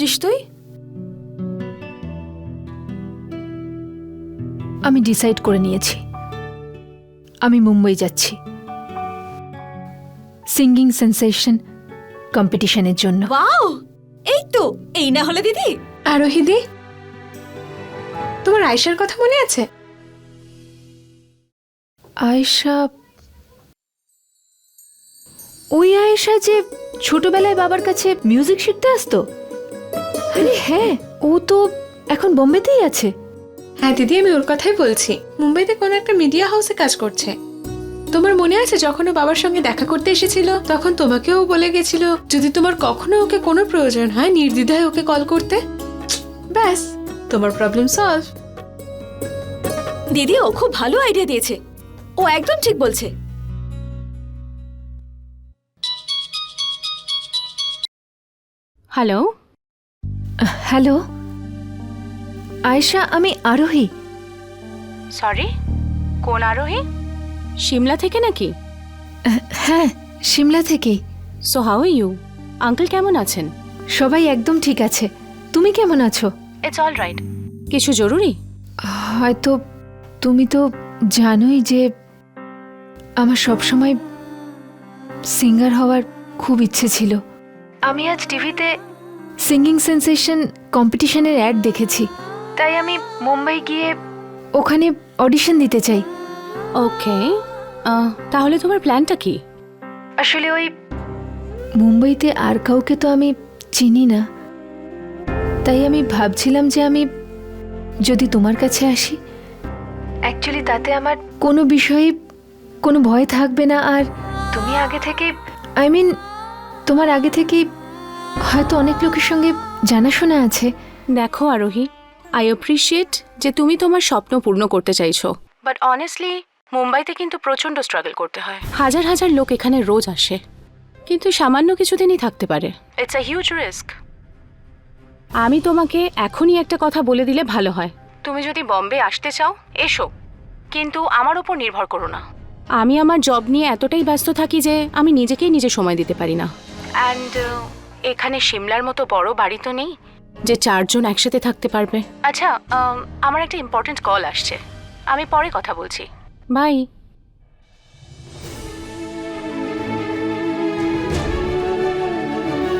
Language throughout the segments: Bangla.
দিদি কি ভাবছিস তুই? আমি ডিসাইড করে নিয়েছি। আমি মুম্বই যাচ্ছি। সিঙ্গিং সেন্সেশন কম্পিটিশনের জন্য। ওয়াও এই তো এই না হলে দিদি। আরোহিদি তোমার আয়সার কথা মনে আছে? আয়েশা ওই আয়েশা যে ছোটবেলায় বাবার কাছে মিউজিক শিখতে আসতো? আরে হ্যাঁ ও তো এখন বোম্বেতেই আছে। হ্যাঁ দিদি আমি ওর কথাই বলছি। মুম্বাইতে কোনো একটা মিডিয়া হাউসে কাজ করছে। তোমার মনে আছে যখন ও বাবার সঙ্গে দেখা করতে এসেছিল তখন তোমাকেও বলে গেছিল যদি তোমার কখনো ওকে কোনো প্রয়োজন হয় নির্দ্বিধায় ওকে কল করতে? ব্যাস তোমার প্রবলেম সলভ দিদি ও খুব ভালো আইডিয়া দিয়েছে। ও একদম ঠিক বলছে। Hello hello? আয়েশা আমি আরোহী। সরি কোন আরোহী? সিমলা থেকে নাকি? হ্যাঁ সিমলা থেকেই। সো হাউ ইউ আঙ্কেল কেমন আছেন? সবাই একদম ঠিক আছে। তুমি কেমন আছো? ইটস অল রাইট কিছু জরুরি? হয়তো তুমি তো জানোই যে আমার সবসময় সিঙ্গার হওয়ার খুব ইচ্ছে ছিল। আমি আজ টিভিতে সিঙ্গিং সেন্সেশন কম্পিটিশনের অ্যাড দেখেছি। তাই আমি মুম্বাই গিয়ে ওখানে অডিশন দিতে চাই। ওকে তাহলে তোমার প্ল্যানটা কি? আসলে ওই মুম্বাইতে আর কাউকে তো আমি চিনি না। তাই আমি ভাবছিলাম যে আমি যদি তোমার কাছে আসি। অ্যাকচুয়ালি তাতে আমার কোনো বিষয়ে কোনো ভয় থাকবে না আর তুমি আগে থেকে আই মিন তোমার আগে থেকেই হয়তো অনেক লোকের সঙ্গে জানাশোনা আছে। দেখো আরোহী আই অ্যাপ্রিসিয়েট যে তুমি তোমার স্বপ্ন পূর্ণ করতে চাইছো। বাট অনেস্টলি মুম্বাইতে কিন্তু প্রচণ্ড স্ট্রাগল করতে হয়। হাজার হাজার লোক এখানে রোজ আসে। কিন্তু সামান্য কিছুদিনই থাকতে পারে। ইটস আ হিউজ রিস্ক আমি তোমাকে এখনই একটা কথা বলে দিলে ভালো হয়। তুমি যদি বম্বে আসতে চাও, এসো। কিন্তু আমার ওপর নির্ভর করো না। আমি আমার জব নিয়ে এতটাই ব্যস্ত থাকি যে আমি নিজেকেই নিজে সময় দিতে পারি না। অ্যান্ড এখানে সিমলার মতো বড় বাড়ি তো নেই? যে চারজন একসাথে থাকতে পারবে। আচ্ছা আম, আমার একটা ইম্পর্ট্যান্ট কল আসছে। আমি পরে কথা বলছি। বাই।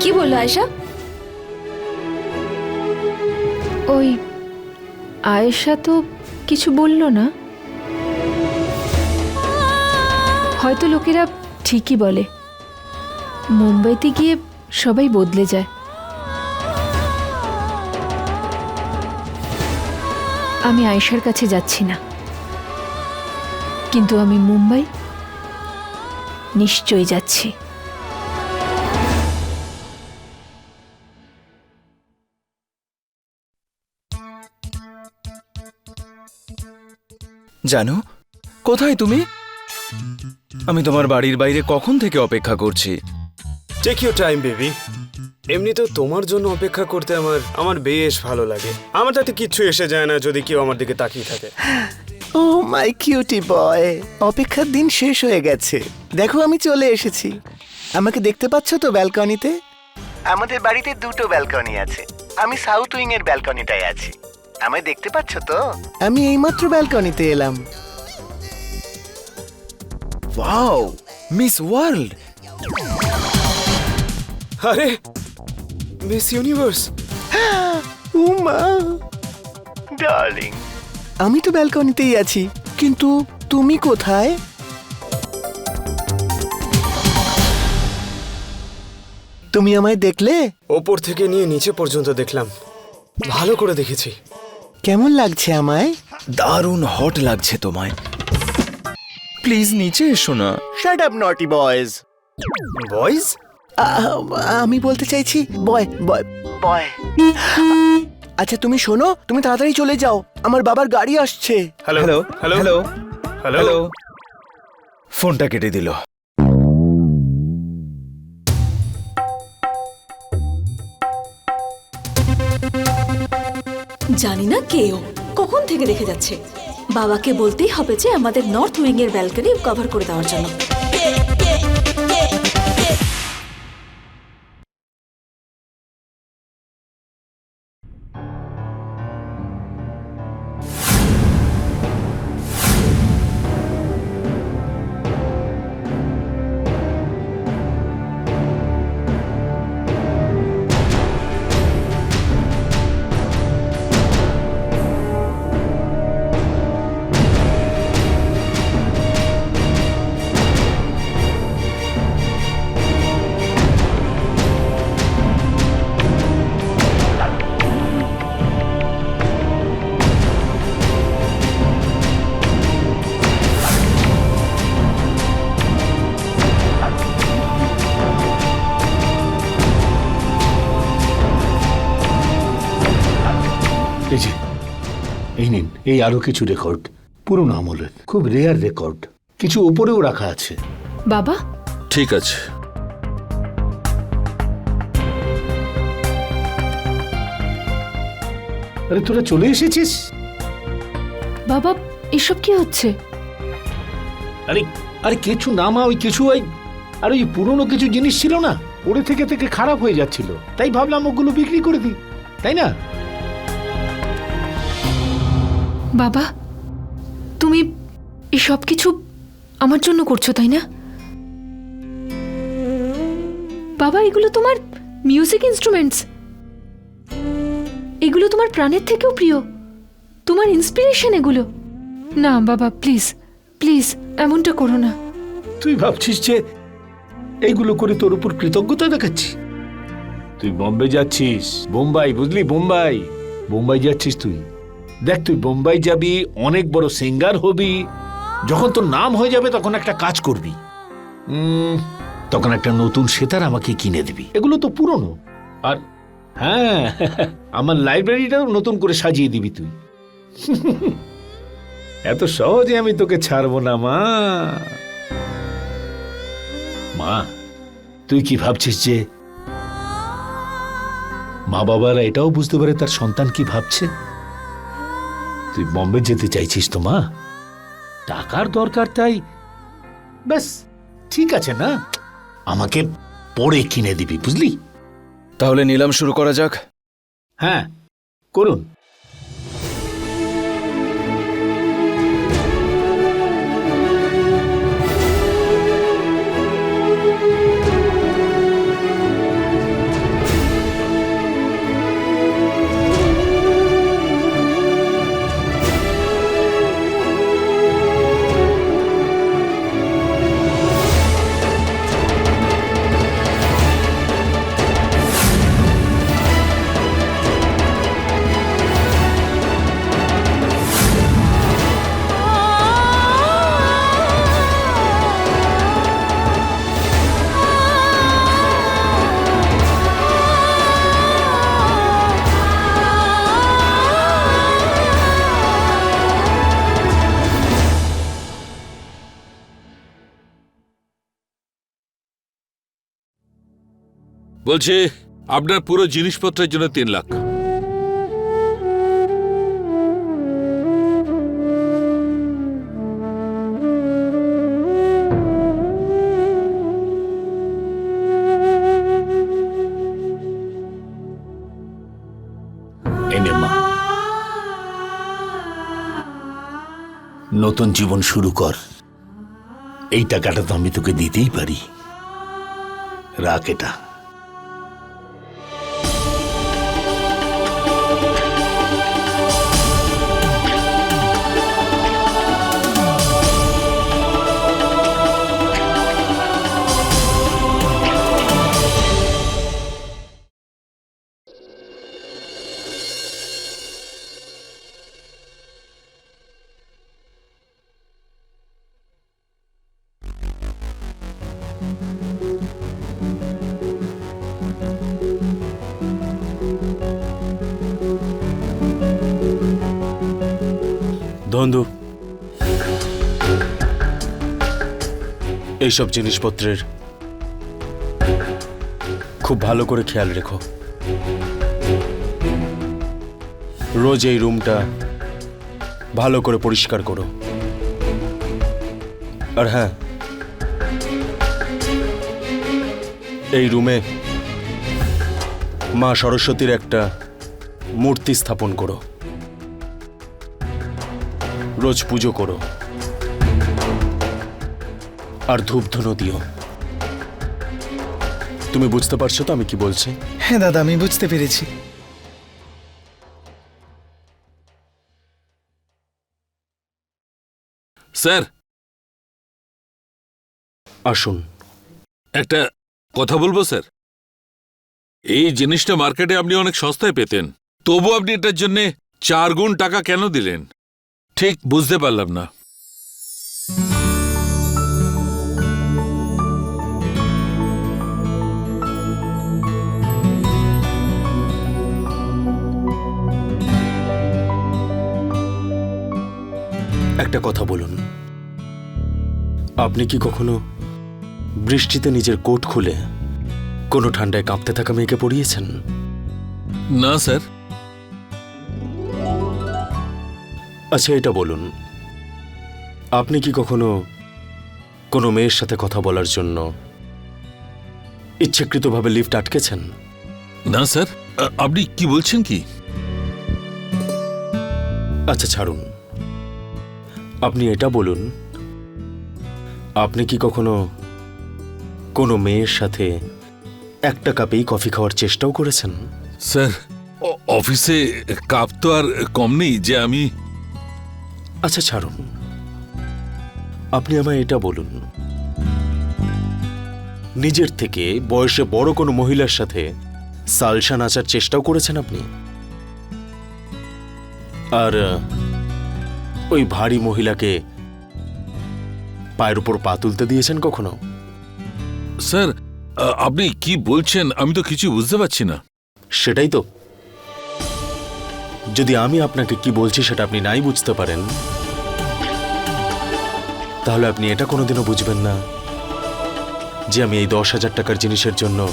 কি বলল আয়সা ওই আয়েশা তো কিছু বলল না। হয়তো লোকেরা ঠিকই বলে। মুম্বাইতে গিয়ে সবাই বদলে যায়। আমি আয়েশার কাছে যাচ্ছি না। কিন্তু আমি মুম্বাই নিশ্চয়ই যাচ্ছি। জানো, কোথায় তুমি? আমি তোমার বাড়ির বাইরে কখন থেকে অপেক্ষা করছি? টেক ইউর টাইম বেবি এমনিতেও তোমার জন্য অপেক্ষা করতে আমার আমার বেশ ভালো লাগে। আমার তাতে কিচ্ছু এসে যায় না যদি কেউ আমার দিকে তাকিয়ে থাকে। ও মাই কিউটি বয় অপেক্ষার দিন শেষ হয়ে গেছে। দেখো আমি চলে এসেছি। আমাকে দেখতে পাচ্ছ তো ব্যালকনিতে? আমাদের বাড়িতে দুটো ব্যালকনি আছে। আমি সাউথ উইং এর ব্যালকনিটায় আছি। আমায় দেখতে পাচ্ছ তো? আমি এইমাত্র ব্যালকনিতে এলাম। Wow miss world. আরে মিস ইউনিভার্স উমা। ডার্লিং আমি তো ব্যালকনিতেই আছি কিন্তু তুমি কোথায়? তুমি আমায় দেখলে? ওপর থেকে নিয়ে নিচে পর্যন্ত দেখলাম। ভালো করে দেখেছি। কেমন লাগছে আমায়? দারুণ হট লাগছে তোমায়। প্লিজ নিচে এসো না। Shut up naughty boys boys আমি বলতে চাইছি বয় বয়। বয়। আচ্ছা তুমি শোনো তুমি তাড়াতাড়ি চলে যাও। আমার বাবার গাড়ি আসছে। Hello hello hello hello hello hello ফোনটা কেটে দিল। জানি না কে ও কখন থেকে দেখে যাচ্ছে? বাবাকে বলতেই হবে যে আমাদের নর্থ উইং এর ব্যালকনি কভার করে দেওয়ার জন্য। এই আরও কিছু রেকর্ড পুরনো আমলের খুব রেয়ার রেকর্ড কিছু উপরেও রাখা আছে। বাবা? ঠিক আছে। আরে তোরা চলে এসেছিস? বাবা এসব কি হচ্ছে? আরে আরে কিছু নামা ওই কিছু ওই আর ওই পুরনো কিছু জিনিস ছিল না পড়ে থেকে থেকে খারাপ হয়ে যাচ্ছিল। তাই ভাবলাম ওগুলো বিক্রি করে দিই তাই না? বাবা তুমি এসব কিছু আমার জন্য করছ তাই না? বাবা এগুলো তোমার মিউজিক ইনস্ট্রুমেন্টস এগুলো তোমার প্রাণের থেকেও প্রিয়। তোমার ইন্সপিরেশন এগুলো। না বাবা প্লিজ প্লিজ এমনটা করো না। তুই ভাবছিস যে এইগুলো করে তোর উপর কৃতজ্ঞতা দেখাচ্ছি? তুই বম্বে যাচ্ছিস। বোম্বাই বুঝলি? বোম্বাই। বোম্বাই যাচ্ছিস তুই। দেখ তুই বোম্বাই যাবি, অনেক বড় সিঙ্গার হবি। যখন তোর নাম হয়ে যাবে, তখন একটা কাজ করবি। তখন একটা নতুন সেতার আমাকে কিনে দিবি। এগুলো তো পুরনো। আর হ্যাঁ আমার লাইব্রেরিটাও নতুন করে সাজিয়ে দিবি তুই। এত সহজে আমি তোকে ছাড়বো না, মা। মা, তুই কি ভাবছিস যে মা বাবারা এটাও বুঝতে পারে তার সন্তান কি ভাবছে? তুই বম্বে যেতে চাইছিস তো মা? টাকার দরকার তাই। ব্যাস ঠিক আছে না? আমাকে পরে কিনে দিবি বুঝলি? তাহলে নিলাম শুরু করা যাক। হ্যাঁ করুন। বলছি, আপনার পুরো জিনিসপত্রের জন্য তিন লাখ। নতুন জীবন শুরু কর। এই টাকাটা তো আমি তোকে দিতেই পারি। রাখ এটা। ধন্দু এইসব জিনিসপত্রের খুব ভালো করে খেয়াল রেখো। রোজ এই রুমটা ভালো করে পরিষ্কার করো। আর হ্যাঁ এই রুমে মা সরস্বতীর একটা মূর্তি স্থাপন করো। রোজ পুজো করো। আর ধূপধুনো দিও। তুমি বুঝতে পারছ তো আমি কি বলছি? হ্যাঁ দাদা আমি বুঝতে পেরেছি। স্যার। আসুন। একটা কথা বলব স্যার? এই জিনিসটা মার্কেটে আপনি অনেক সস্তায় পেতেন। তবু আপনি এটার জন্য চার গুণ টাকা কেন দিলেন? ঠিক বুঝতে পারলাম না। একটা কথা বলুন। আপনি কি কখনো বৃষ্টিতে নিজের কোট খুলে কোনো ঠান্ডায় কাঁপতে থাকা মেয়েকে পড়িয়েছেন না স্যার। আচ্ছা এটা বলুন। আপনি কি কখনো কোনো মেয়ের সাথে কথা বলার জন্য ইচ্ছাকৃতভাবে লিফট আটকেছেন? না স্যার। আপনি কি বলছেন কি? আচ্ছা ছাড়ুন। আপনি এটা বলুন আপনি কি কখনো কোনো মেয়ের সাথে একটা কাপেই কফি খাওয়ার চেষ্টাও করেছেন? স্যার অফিসে কাপ তো আর কম নেই যে আমি আচ্ছা ছাড়ুন। আপনি আমায় এটা বলুন। নিজের থেকে বয়সে বড় কোনো মহিলার সাথে সালসা নাচার চেষ্টাও করেছেন আপনি? আর ওই ভারী মহিলাকে পায়ের উপর পা তুলতে দিয়েছেন কখনো? স্যার আপনি কি বলছেন আমি তো কিছু বুঝতে পারছি না। সেটাই তো। যদি আমি আপনাকে কি বলছি সেটা আপনি নাই বুঝতে পারেন। তাহলে আপনি এটা কোনোদিনও বুঝবেন না যে আমি এই দশ হাজার টাকার জিনিসের জন্য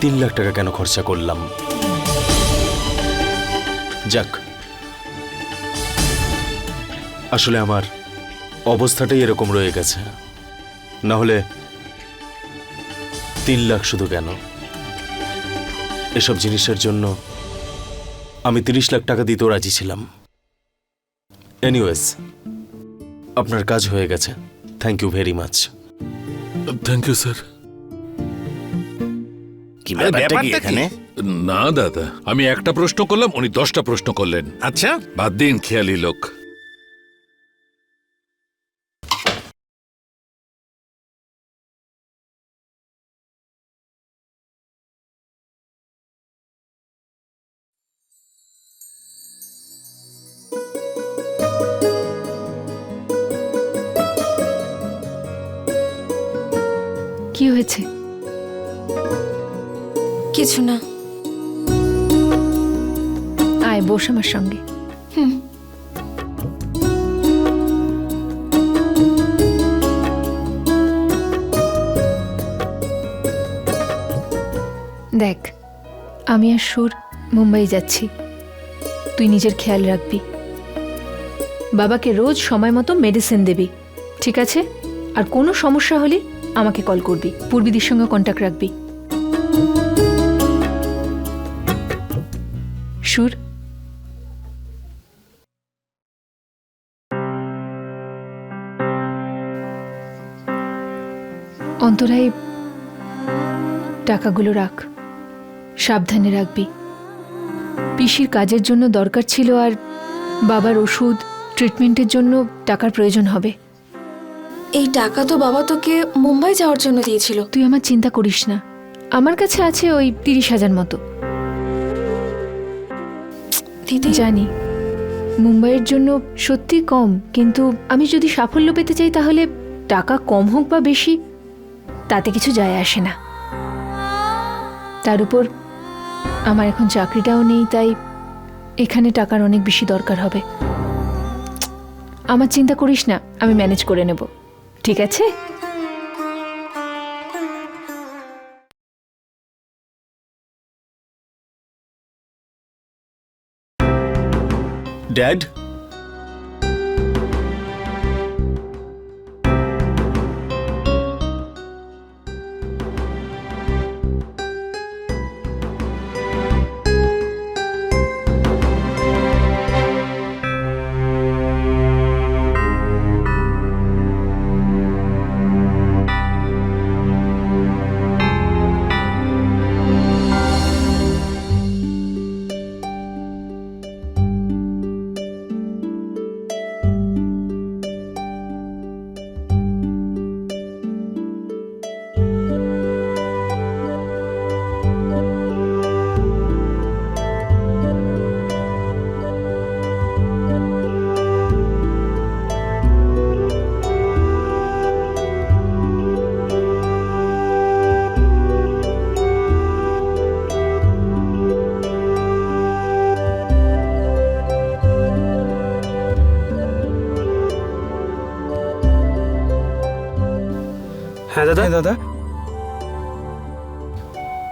তিন লাখ টাকা কেন খরচা করলাম। যাক। আসলে আমার অবস্থাটাই এরকম রয়ে গেছে। না হলে তিন লাখ শুধু কেন? এসব জিনিসের জন্য আমি তিরিশ লাখ টাকা দিতেও রাজি ছিলাম। এনিওয়েজ আপনার কাজ হয়ে গেছে। Thank you very much thank you sir কি ব্যাপারটা কি? এখানে? না দাদা। আমি একটা প্রশ্ন করলাম উনি দশটা প্রশ্ন করলেন। আচ্ছা। বাদ দিন খেয়ালি লোক। হয়েছে। কিছু না। আয় বস আমার সঙ্গে। দেখ আমি আর সুর মুম্বাই যাচ্ছি। তুই নিজের খেয়াল রাখবি। বাবাকে রোজ সময় মতো মেডিসিন দিবি ঠিক আছে? আর কোনো সমস্যা হলে আমাকে কল করবি। পূর্বীদের সঙ্গে কন্ট্যাক্ট রাখবি। সুর? অন্তরায় টাকাগুলো রাখ। সাবধানে রাখবি। পিসির কাজের জন্য দরকার ছিল আর বাবার ওষুধ ট্রিটমেন্টের জন্য টাকার প্রয়োজন হবে। এই টাকা তো বাবা তোকে মুম্বাই যাওয়ার জন্য দিয়েছিল। তুই আমার চিন্তা করিস না। আমার কাছে আছে ওই তিরিশ হাজার মতো। দিদি। জানি মুম্বাইয়ের জন্য সত্যি কম কিন্তু আমি যদি সাফল্য পেতে চাই তাহলে টাকা কম হোক বা বেশি তাতে কিছু যায় আসে না। তার উপর আমার এখন চাকরিটাও নেই তাই এখানে টাকার অনেক বেশি দরকার হবে। আমার চিন্তা করিস না আমি ম্যানেজ করে নেব। ঠিক আছে? ড্যাড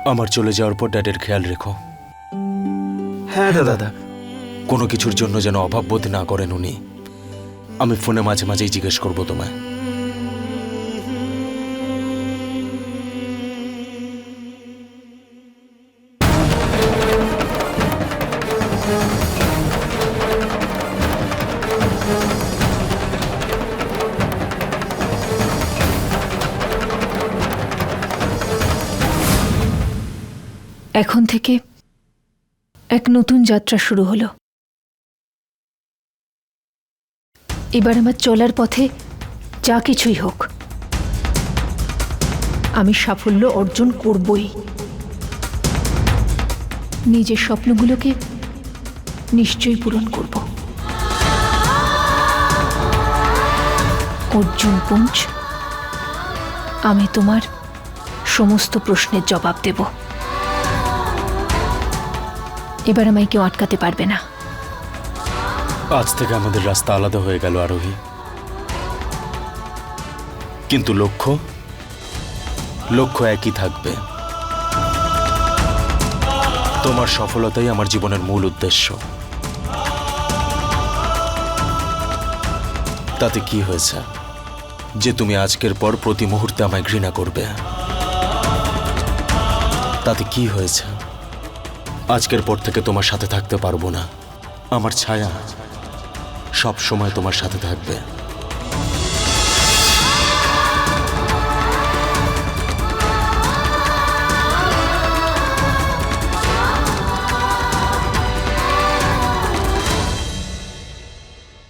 আমার চলে যাওয়ার পর ড্যাডের খেয়াল রেখো। হ্যাঁ দাদা। কোনো কিছুর জন্য যেন অভাব বোধ না করেন উনি। আমি ফোনে মাঝে মাঝেই জিজ্ঞেস করব তোমায়। এখন থেকে এক নতুন যাত্রা শুরু হলো। এবার আমার চলার পথে যা কিছুই হোক, আমি সাফল্য অর্জন করবই। নিজের স্বপ্নগুলোকে নিশ্চয়ই পূরণ করব। অর্জুন পুঞ্জ, আমি তোমার সমস্ত প্রশ্নের জবাব দেব। এবার আমায় কেউ আটকাতে পারবে না। আজ থেকে আমাদের রাস্তা আলাদা হয়ে গেল, আরোহী। কিন্তু লক্ষ্য? লক্ষ্য একই থাকবে। তোমার সফলতাই আমার জীবনের মূল উদ্দেশ্য। তাতে কি হয়েছে? যে তুমি আজকের পর প্রতি মুহূর্তে আমায় ঘৃণা করবে। তাতে কি হয়েছে? আজকের পর থেকে তোমার সাথে থাকতে পারব না। আমার ছায়া সব সময় তোমার সাথে থাকবে।